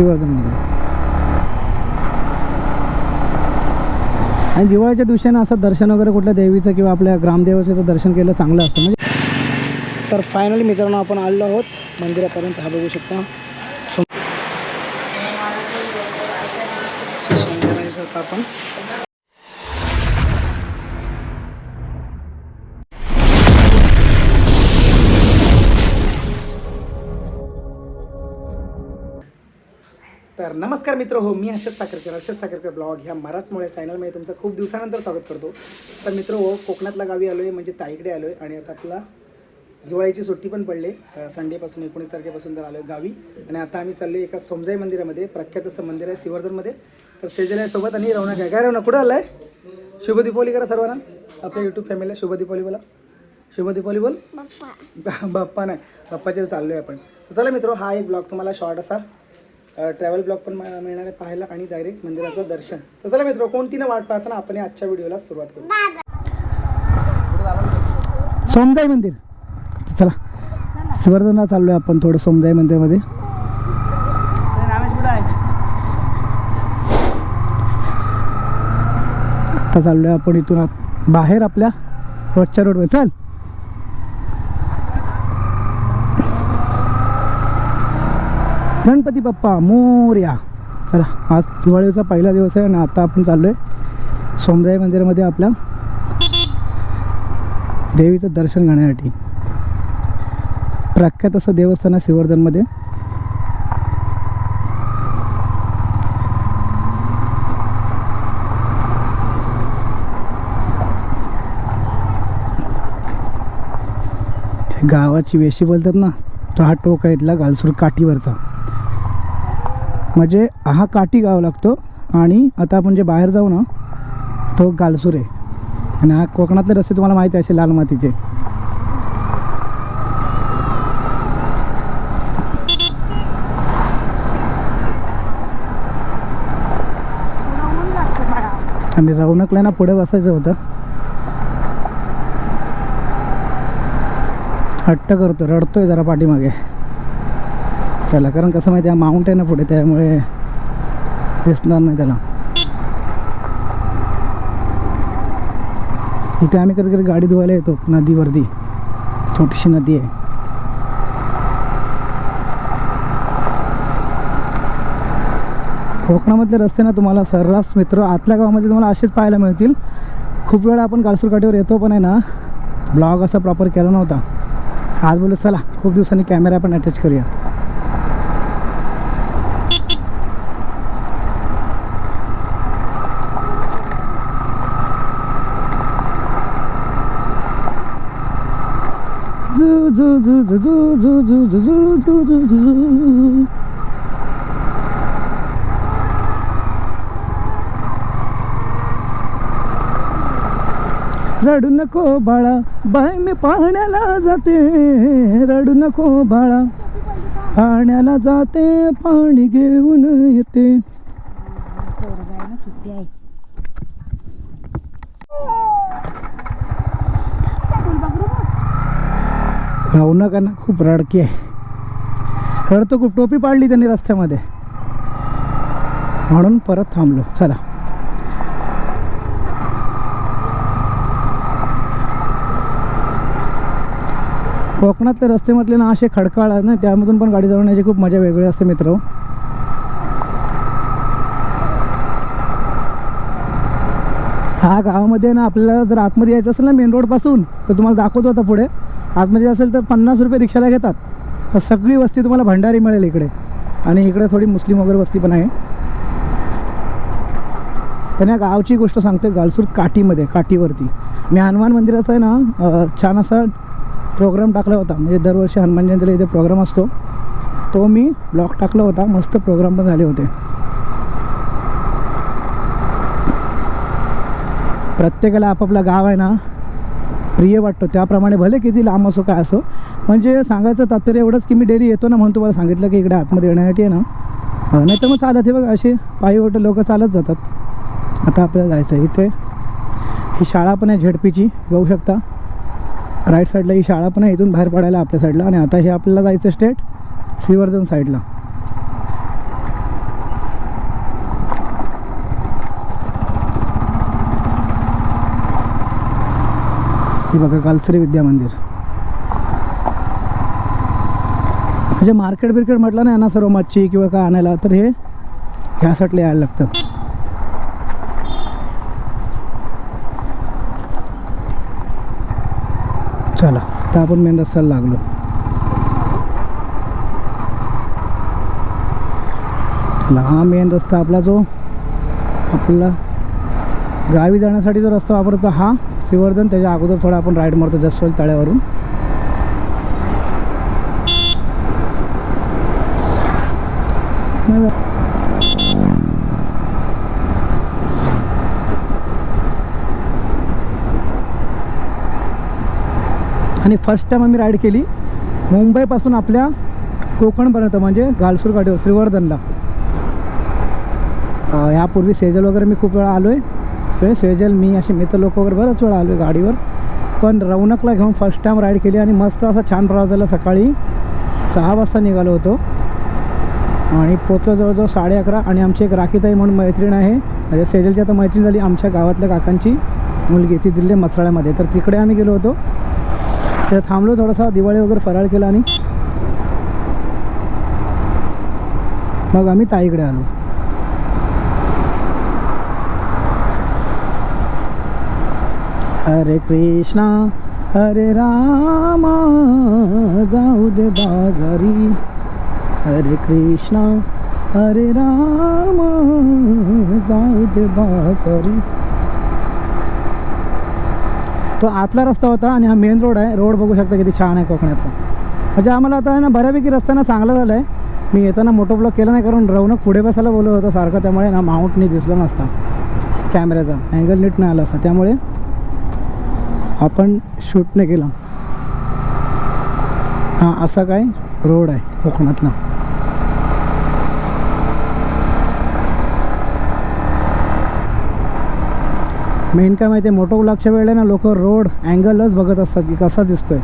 श्रीवर्धनमध्ये. आणि दिवाळीच्या दिवशीनं असं दर्शन वगैरे कुठल्या देवीचं किंवा आपल्या ग्रामदेवाचं दर्शन केलं चांगलं असतं. म्हणजे तर फायनली मित्रांनो आपण आलो आहोत. मंदिरापर्यंत हा बघू शकता. आपण तर नमस्कार मित्र हो मी हर्षद साखरकर हर्षद साखरकर ब्लॉग ह्या मराठमोळ्या चॅनलमध्ये तुमचं खूप दिवसानंतर स्वागत करतो. तर मित्र हो कोकणातल्या गावी आलो आहे म्हणजे ताईकडे आलो आहे आणि आता आपला दिवाळीची सुट्टी पण पडली. संडेपासून एकोणीस तारखेपासून तर आलो आहे गावी आणि आता आम्ही चाललो एका सोमजाई मंदिरामध्ये प्रख्यात असं मंदिर आहे सिवर्धनमध्ये. तर शेजारी सोबत आणि रवणा काय काय रवणा कुठं आलं आहे शुभ दीपावली करा सर्वांना. आपल्या यूट्यूब फॅमिलीला शुभ दीपावली बोला. शुभ दीपावली बोल. बाप्पा. नाही बाप्पाच्या चाललो आहे आपण चला मित्र हा एक ब्लॉग तुम्हाला शॉर्ट असा. ट्रॅव्हल ब्लॉग पण मिळणार आहे पाहायला आणि डायरेक्ट मंदिराचं दर्शन. तर चला मित्र कोणती वाट पाहताना आपण या आजच्या व्हिडिओला सुरुवात करू. सोमजाई मंदिर. चला स्वर्धना चाललो आहे आपण थोडं सोमजाई मंदिरमध्ये. आता चाललो आहे आपण इथून आत बाहेर आपल्या रोजच्या रोडवर चाल. गणपती बाप्पा मोर्या. चला आज दिवाळीचा पहिला दिवस आहे आणि आता आपण चाललो आहे सोमदाई मंदिरामध्ये आपल्या देवीचं दर्शन घेण्यासाठी. प्रख्यात असं देवस्थान आहे सिवर्धनमध्ये गावाची वेशी बोलतात ना तो हा टोक आहे इथला गालसूर काठीवरचा. म्हणजे हा काठी गाव लागतो आणि आता आपण जे बाहेर जाऊ ना तो गालसूर. आहे आणि हा कोकणातले रस्ते तुम्हाला माहिती आहे असे लाल मातीचे. आणि रौनकला ना पुढे बसायचं होतं. हट्ट करतो रडतोय जरा पाठीमागे. चला कारण कसं माहिती आहे माउंट आहे ना पुढे त्यामुळे दिसणार नाही त्याला. इथे आम्ही कधी कधी गाडी धुवायला येतो नदीवरती. छोटीशी नदी आहे. कोकणामधले रस्ते ना तुम्हाला सर्रास मित्र आतल्या गावामध्ये तुम्हाला असेच पाहायला मिळतील. खूप वेळा आपण काळसूरकाठीवर येतो पण आहे ना ब्लॉग असा प्रॉपर केला नव्हता. आज बोलू चला खूप दिवसांनी कॅमेरा पण अटॅच करूया. रडू नको बाळा बाय मी पाण्याला जाते. रडू नको बाळा पाण्याला जाते पाणी घेऊन येते. रौनकांना खूप रडकी आहे. रडतो खूप टोपी पाडली त्यांनी रस्त्यामध्ये. म्हणून परत थांबलो. चला. कोकणातले रस्ते म्हटले ना असे खडकाळ आहेत ना त्यामधून पण गाडी चालवण्याची खूप मजा वेगळी असते मित्र हा गावामध्ये ना आपल्याला जर आतमध्ये यायचं असेल ना मेन रोडपासून तर तुम्हाला दाखवतो आता पुढे. आतमध्ये असेल तर पन्नास रुपये रिक्षाला घेतात. तर सगळी वस्ती तुम्हाला भंडारी मिळेल इकडे. आणि इकडे थोडी मुस्लिम वगैरे वस्ती पण आहे. पण या गावची गोष्ट सांगते गालसूर काठीमध्ये काठीवरती. मी हनुमान मंदिराचा आहे ना छान असा प्रोग्राम टाकला होता. म्हणजे दरवर्षी हनुमान जयंतीला इथे प्रोग्राम असतो. तो मी ब्लॉग टाकला होता. मस्त प्रोग्राम पण झाले होते. प्रत्येकाला आपापला गाव आहे ना प्रिय वाटतो. त्याप्रमाणे भले किती लांब असो काय असो म्हणजे सांगायचं तात्पर्य एवढंच की मी डेली येतो ना म्हणून तुम्हाला सांगितलं की इकडे आतमध्ये येण्यासाठी आहे ना. नाही तर मग चालत हे बघा असे पायी वाटे लोक चालत जातात. आता आपल्याला जायचं आहे. इथे ही शाळा पण आहे झेडपीची बघू शकता. राईट साईडला ही शाळा पण आहे इथून बाहेर पडायला आपल्या साईडला. आणि आता हे आपल्याला जायचं स्टेट श्रीवर्धन साईडला. हे बघा कालसरी विद्या मंदिर. म्हणजे मार्केट बिर्केट म्हटलं ना यांना सर्व मच्छी किंवा काय आणायला तर हे ह्या साईडला यायला लागतं. चला तर आपण मेन रस्त्याला लागलो. चला हा मेन रस्ता आपला जो आपला गावी जाण्यासाठी जो रस्ता वापरतो हा श्रीवर्धन त्याच्या अगोदर थोडा आपण राईड मारतो जसवल तळ्यावरून. नाही आणि फर्स्ट टाईम आम्ही राईड केली मुंबईपासून आपल्या कोकणपर्यंत म्हणजे गालसूर गाडीवर श्रीवर्धनला. ह्यापूर्वी यापूर्वी सेजल वगैरे मी खूप वेळा आलो आहे स्वे सेजल मी असे मित्र लोक वगैरे बरंच वेळा आलो आहे गाडीवर. पण रौनकला घेऊन फर्स्ट टाईम राईड केली आणि मस्त असा छान प्रवास झाला सकाळी सहा वाजता निघालो होतो. आणि पोचलो जवळजवळ साडे अकरा आणि आमची एक राखीताई म्हणून मैत्रीण आहे. म्हणजे सेजलची आता मैत्रीण झाली आमच्या गावातल्या काकांची मुलगी ती दिल्ली मसाळ्यामध्ये तर तिकडे आम्ही गेलो होतो. तिथे थांबलो थोडासा दिवाळी वगैरे फराळ केला आणि मग आम्ही ताईकडे आलो. हरे कृष्णा हरे रामा जाऊ दे बाजारी. हरे कृष्णा हरे रामा जाऊ दे बाजारी. तो आतला रस्ता होता आणि हा मेन रोड आहे. रोड बघू शकता किती छान आहे कोकणातला. म्हणजे आम्हाला आता आहे ना बऱ्यापैकी रस्त्यानं चांगला झाला आहे मी येताना मोठो ब्लॉक केला नाही कारण रौनक पुढे बसायला बोलत होतं सारखं. त्यामुळे ना माउंट नाही दिसला नसता. कॅमेऱ्याचा अँगल नीट नाही आला असता. त्यामुळे आपण शूट नाही केला. हां असा काय रोड आहे कोकणातला. मेन काय माहिती आहे मोठं ब्लॉगच्या वेळेला ना लोक रोड अँगलच बघत असतात की कसा दिसतोय.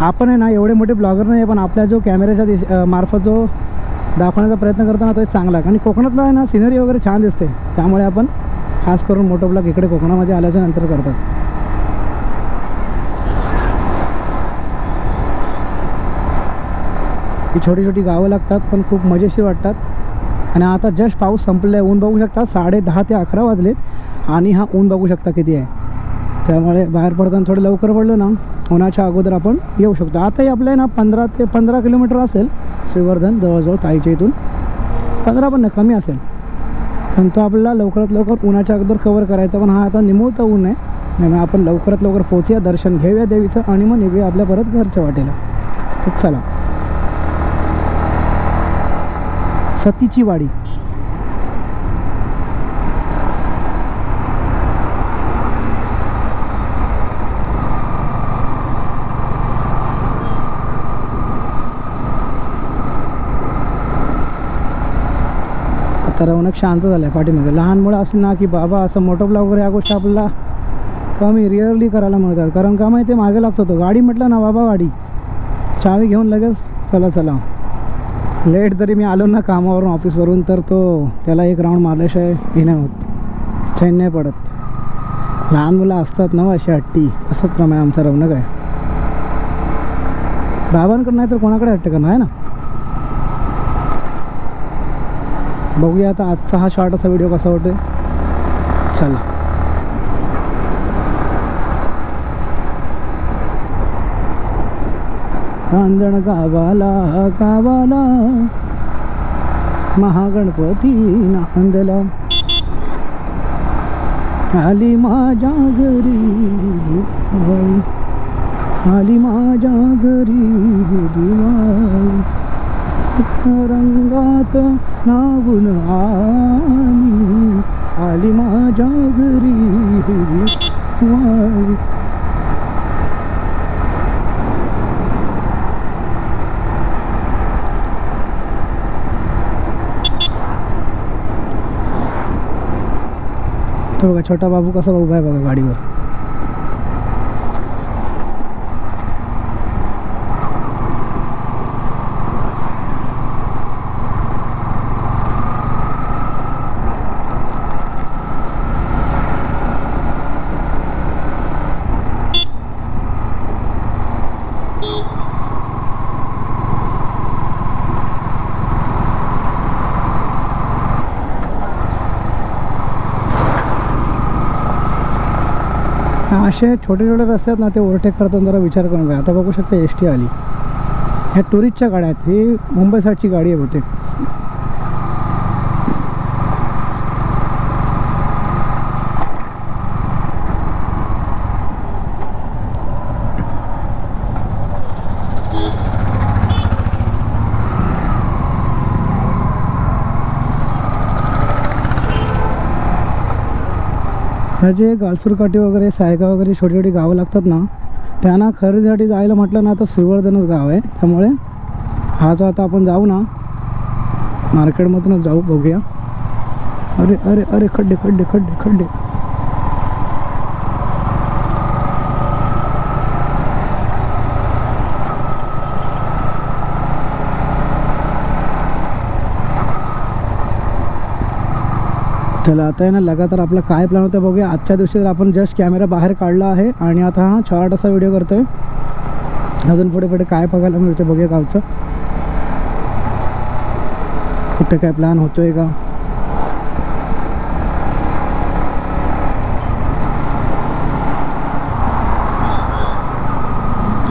आपण आहे ना एवढे मोठे ब्लॉगर नाही आहे पण आपल्या जो कॅमेऱ्याच्या दिश मार्फत जो दाखवण्याचा प्रयत्न करताना तो एक चांगला आणि कोकणातला आहे ना सिनरी वगैरे छान दिसते. त्यामुळे आपण खास करून मोठं ब्लॉग इकडे कोकणामध्ये आल्याच्यानंतर करतात. ही छोटी छोटी गावं लागतात पण खूप मजेशीर वाटतात. आणि आता जस्ट पाऊस संपलेला आहे ऊन बघू शकता साडे दहा ते अकरा वाजलेत आणि हा ऊन बघू शकता किती आहे. त्यामुळे बाहेर पडताना थोडं लवकर पडलो ना उन्हाच्या अगोदर आपण येऊ शकतो. आताही आपल्या ना पंधरा ते पंधरा किलोमीटर असेल श्रीवर्धन जवळजवळ ताईच्या इथून. पंधरा पण नाही कमी असेल. पण तो आपल्याला लवकरात लवकर उन्हाच्या अगोदर कवर करायचा पण हा आता निमुळता ऊन आहे. त्यामुळे आपण लवकरात लवकर पोहोचूया दर्शन घेऊया देवीचं आणि मग निघूया आपल्या परत घरच्या वाटेला. तर चला. सतीची वाडी. आता रौनक शांत झालं आहे पाठीमागे. लहान मुलं असली ना की बाबा असं मोठं ब्लॉग वगैरे या गोष्टी आपल्याला कमी रिअरली करायला मिळतात. कारण का माहिती आहे, मागे लागतो तो. गाडी म्हटलं ना बाबा गाडी चावी घेऊन लगेच चला चला. लेट जरी मी आलो ना कामावरून ऑफिसवरून तर तो त्याला एक राऊंड मारल्याशिवाय हे नाही होत. चैन नाही पडत. लहान मुलं असतात ना हो अशी हट्टी असंच प्रमाणे आमचा रौनक आहे. बाबांकडे नाही तर कोणाकडे हट्ट करणार आहे ना? बघूया आता आजचा हा शॉर्ट असा व्हिडिओ कसा वाटतोय चला. रांजण गावाला गावाला. महागणपती नांदला. आली माझ्या घरी आली माझ्या घरी दिवाळी. रंगात नागून आली. आली माझ्या घरी दिवाळी. बघा छोटा बाबू कसा उभा आहे बघा गाडीवर. असे छोटे छोटे रस्ते आहेत ना ते ओव्हरटेक करताना जरा विचार करून पाहिजे आता बघू शकता एस टी आली. ह्या टुरिस्टच्या गाड्या आहेत. ही मुंबईसाठीची गाडी आहे बहुतेक. ह्या जे गालसूरकाठी वगैरे सायगाव वगैरे छोटी छोटी गावं लागतात ना त्यांना खरेदीसाठी जायला म्हटलं ना तर श्रीवर्धनच गाव आहे. त्यामुळे हा जो आता आपण जाऊ ना मार्केटमधूनच जाऊ बघूया. अरे अरे अरे खड्डे खड्डे खड्डे खड्डे. चला आता आहे ना लगातार आपला काय प्लॅन होता बघूया. आजच्या दिवशी तर आपण जस्ट कॅमेरा बाहेर काढला आहे आणि आता हा शॉर्ट असा व्हिडिओ करतो आहे अजून पुढे पुढे काय बघायला मिळतं बघूया गावचं. कुठे काय प्लॅन होतोय का?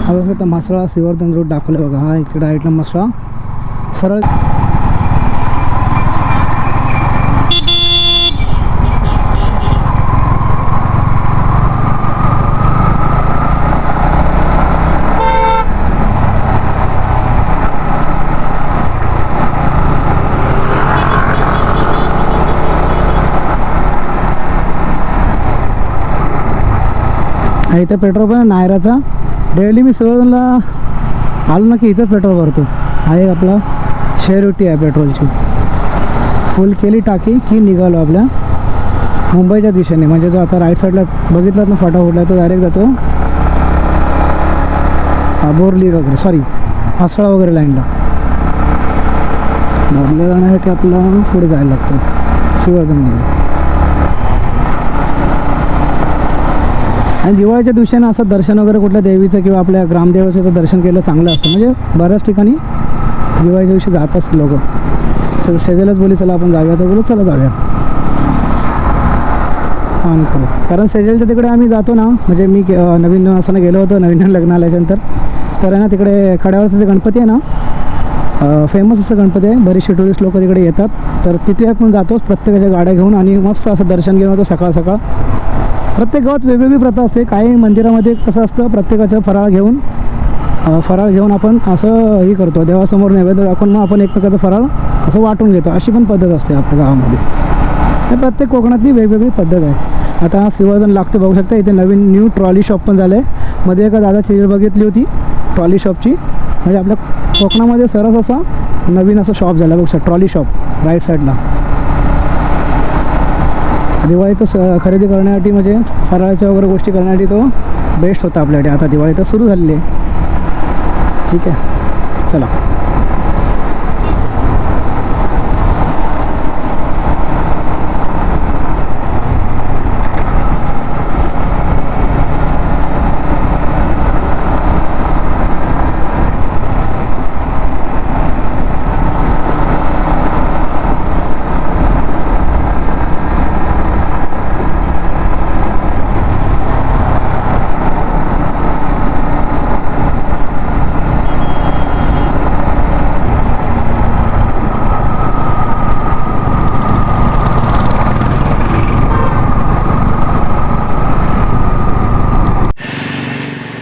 हा बघा तर म्हसळा सिवर्धन रोड दाखवला बघा. हा इकडे राईटला म्हसळा सरळ इथं पेट्रोल पण नायराचा. डेली मी सिवर्धनला आलो ना की इथंच पेट्रोल भरतो. आहे आपला शेअरिटी आहे पेट्रोलची. फुल केली टाकी की निघालो आपल्या मुंबईच्या दिशेने. म्हणजे जो आता राईट साईडला बघितलात ना फाटा फुटला तो डायरेक्ट जातो. बोरली वगैरे सॉरी आसळा वगैरे लाईनला बोरले जाण्यासाठी आपल्याला पुढे जायला लागतं. सिवर्धनमध्ये आणि दिवाळीच्या दिवशी असं दर्शन वगैरे कुठल्या देवीचं किंवा आपल्या ग्रामदेवाचं तर दर्शन केलं चांगलं असतं. म्हणजे बऱ्याच ठिकाणी दिवाळीच्या दिवशी जातात लोक. स शेजारलाच बोली चला आपण जाऊया. तर बोलू चला जाऊया. ऑन करू. कारण सेजलच्या तिकडे आम्ही जातो ना म्हणजे मी नवीन असताना गेलो होतो नवीन लग्न आल्याच्यानंतर तर आहे ना तिकडे कड्यावरचं जे गणपती आहे ना फेमस असं गणपती आहे. बरेचसे टुरिस्ट लोक तिकडे येतात. तर तिथे आपण जातो प्रत्येकाच्या गाड्या घेऊन आणि मस्त असं दर्शन घेऊन होतो सकाळ सकाळ प्रत्येक गावात वेगवेगळी प्रथा असते. काही मंदिरामध्ये कसं असतं प्रत्येकाचं फराळ घेऊन फराळ घेऊन आपण असं हे करतो. देवासमोर नैवेद्य दाखवून मग आपण एकमेकाचं फराळ असं वाटून घेतो. अशी पण पद्धत असते आपल्या गावामध्ये. प्रत्येक कोकणातली वेगवेगळी पद्धत आहे. आता सिवर्धन लागते बघू शकता इथे नवीन न्यू ट्रॉली शॉप पण झालं आहे मध्ये एका दादा चिरील बघितली होती ट्रॉली शॉपची म्हणजे आपल्या कोकणामध्ये सरस असा नवीन असं शॉप झाला. बघू शकता ट्रॉली शॉप राईट साईडला दिवाळीचं स खरेदी करण्यासाठी म्हणजे फराळाच्या वगैरे गोष्टी करण्यासाठी तो बेस्ट होता आपल्यासाठी. आता दिवाळी तर सुरू झालेली आहे. ठीक आहे. चला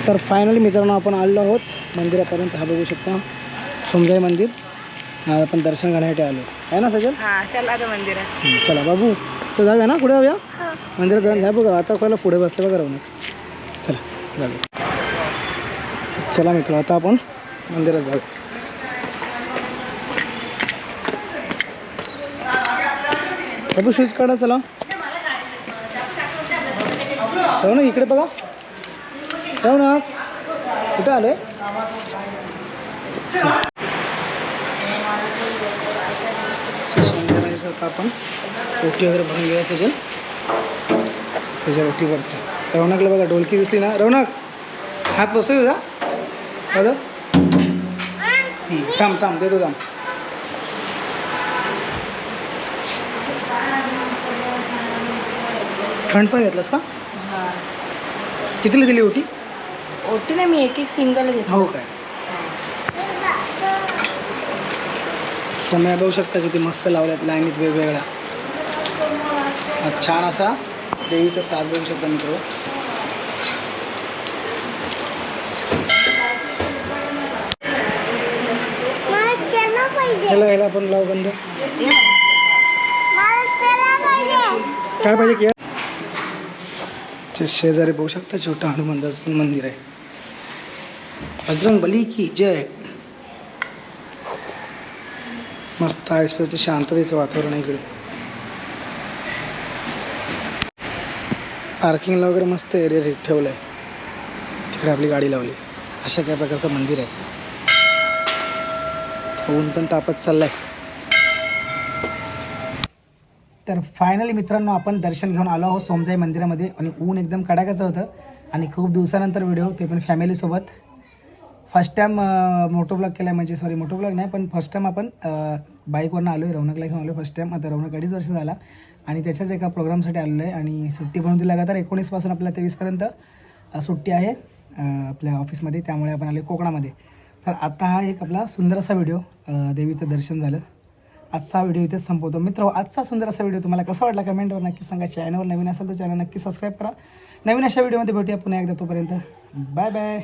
तर फायनली मित्रांनो आपण आलेलो आहोत. मंदिरापर्यंत. हा बघू शकता. समजाई मंदिर. आपण दर्शन घेण्यासाठी आलो. आहे ना सजल? हा चला हं, बाबू. चल जाऊया ना पुढे जाऊया. मंदिरात जाऊन जा बघा. आता पहिला पुढे बसलं बघा राहून चला जाऊया. तर चला मित्र आता आपण मंदिरात जाऊ. बाबू शूज काढा चला. राहू ना इकडे बघा. राहू ना कुठे आले? सोमवारासारखं आपण ओटी वगैरे भरून घेऊया सजल सजल ओटी भरतो. रौनकला बघा ढोलकी दिसली ना. रौनक हात बसतोय तुझा? हं, थांब थांब देतो थांब. थंड पण घेतलास का? कितीला दिली होती ओटी नाही मी एक एक सिंगल घेतली. हो काय? समय बघू शकता किती मस्त लावल्यात लाईनीत वेगवेगळ्या. छान असा देवीचा साथ बघू शकता मित्र. ह्याला ह्याला आपण लाव बंद. काय पाहिजे की? ते शेजारी बघू शकता छोटं पण मंदिर आहे. बजरंग बली की जय। मस्त आहे स्पेशली शांततेचं वातावरण आहे इकडे. पार्किंगला वगैरे मस्त एरिया रेट ठेवलं आहे तिकडे आपली गाडी लावली. अशा काय प्रकारचं मंदिर आहे. ऊन पण तापत चाललंय. तर फायनली मित्रांनो आपण दर्शन घेऊन आलो आहोत सोमजाई मंदिरामध्ये. आणि ऊन एकदम कडाक्याचं होतं. आणि खूप दिवसानंतर व्हिडिओ ते पण फॅमिलीसोबत फर्स्ट टाईम मोटो ब्लॉग केला आहे म्हणजे सॉरी मोटो ब्लॉग नाही पण फर्स्ट टाईम आपण बाईकवरनं आलो आहे रौनकला घेऊन आलो फर्स्ट टाईम आता रौनक अडीच वर्ष झाला. आणि त्याच्याच एका प्रोग्रामसाठी आलेलो आहे. आणि सुट्टी बनवून दिली लगातार एकोणीसपासून आपल्या तेवीसपर्यंत सुट्टी आहे आपल्या ऑफिसमध्ये त्यामुळे आपण आले कोकणामध्ये. तर आता हा एक आपला सुंदर असा व्हिडिओ देवीचं दर्शन झालं. आजचा व्हिडिओ इथेच संपवतो. मित्र आजचा सुंदर असा व्हिडिओ तुम्हाला कसा वाटला कमेंटवर नक्की सांगा. चॅनलवर नवीन असेल तर चॅनल नक्की सबस्क्राईब करा. नवीन अशा व्हिडिओमध्ये भेटूया पुन्हा एकदा तोपर्यंत. Bye bye